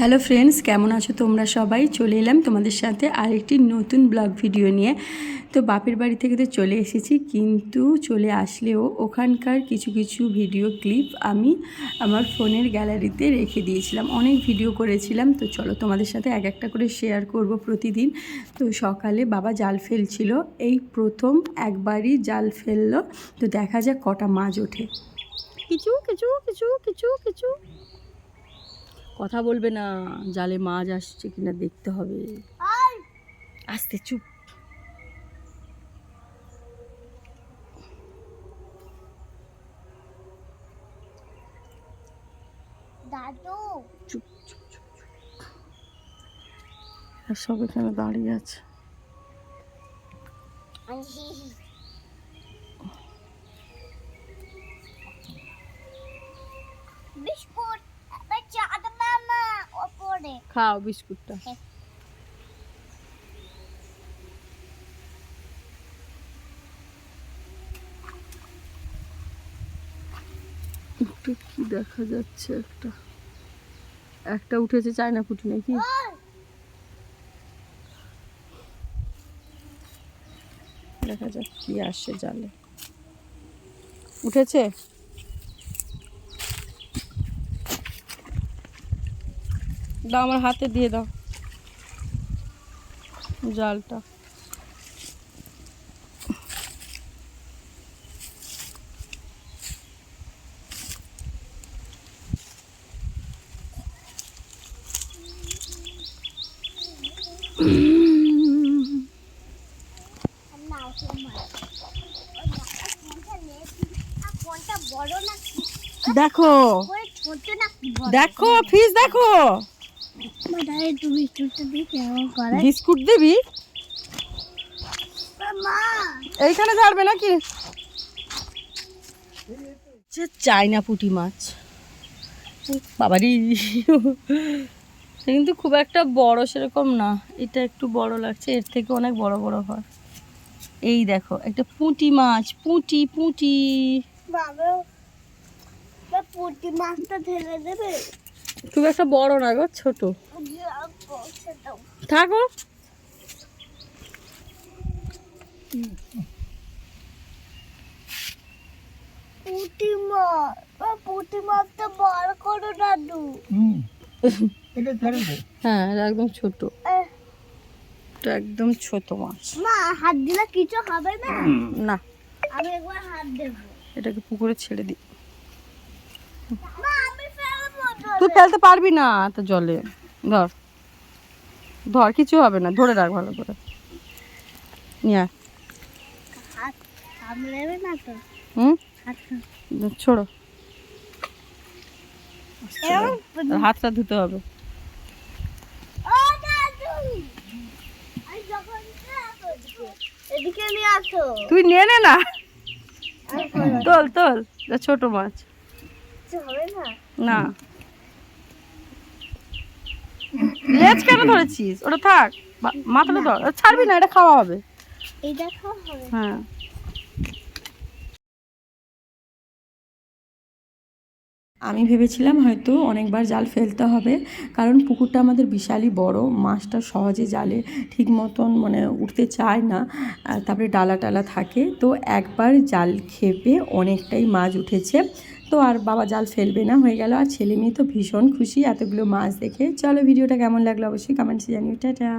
Hello friends, কেমন আছো তোমরা সবাই? চলে এলাম তোমাদের সাথে আরেকটি নতুন ব্লগ ভিডিও নিয়ে। তো বাপের বাড়ি থেকে তো চলে এসেছি, কিন্তু চলে আসলেও ওখানকার কিছু কিছু ভিডিও ক্লিপ আমি আমার ফোনের গ্যালারিতে রেখে দিয়েছিলাম। অনেক ভিডিও করেছিলাম, তো চলো তোমাদের সাথে এক একটা করে শেয়ার করব প্রতিদিন। তো সকালে বাবা জাল ফেলছিল, এই প্রথম একবারই জাল ফেলল। তো দেখা যাক কটা মাছ ওঠে। কিছু কিছু কিছু কিছু কিছু। কথা বলবে না। জালে মাছ আসছে কিনা দেখতে হবে। আস্তে চুপ। দাদু। চুপ চুপ চুপ সব এখানে দাঁড়িয়ে আছে। খাও বিস্কুটটা। একটু কি দেখা যাচ্ছে একটা? একটা উঠেছে চায়না পুটি নাকি? দেখা যাক কি আসে জালে। উঠেছে? দাও আমার হাতে দিয়ে দাও। জালটা। দেখো। দেখো ফিস দেখো। বিস্কুট দিবি? মা! এইখানে ছাড়বে নাকি? যে চাইনা পুঁটি মাছ। বাবারি। কিন্তু খুব একটা বড় সেরকম না। এটা একটু বড় লাগছে এর থেকে অনেক বড় বড় হয়। এই দেখো একটা পুঁটি মাছ পুঁটি পুঁটি। পুঁটি মাছটা ঢেলে দেবে? খুব একটা বড় না গো ছোট। থাকো। পুঁটি মাছ বা পুঁটি মাছটা বড় করো দাদু হ্যাঁ এটা একদম ছোট। একদম ছোট মাছ। মা হাত দিলে কিছু হবে না? না। আমি একবার হাত দেবো। এটাকে পুকুরে ছেড়ে দিই। মা তুই ফেলতে পারবি না তো জলে। ধর। ধর কিছু হবে না ধরে রাখ ভালো করে। নিয়ে হুম? ছোড়ো। হাতটা ধুতে হবে। এদিকে নিয়ে তুই নে নে। তোল তোল। ছোট মাছ। না। লেজ কেন ধরেছিস? ওটা থাক। মাথাটা ধর। ছাড়বি না এটা খাওয়া হবে। এই দেখো হবে। হ্যাঁ। আমি ভেবেছিলাম হয়তো অনেকবার জাল ফেলতে হবে কারণ পুকুরটা আমাদের বিশালই বড়। মাছটা সহজে জালে ঠিক মতন মানে উঠতে চায় না। তারপরে ডালা টালা থাকে। তো একবার জাল খেপে অনেকটাই মাছ উঠেছে। তো আর বাবা জাল ফেলবে না, হয়ে গেল। আর ছেলে মেয়ে তো ভীষণ খুশি, এতগুলো মাছ দেখে। চলো ভিডিওটা কেমন লাগল অবশ্যই কমেন্টসে জানিও। টাটা।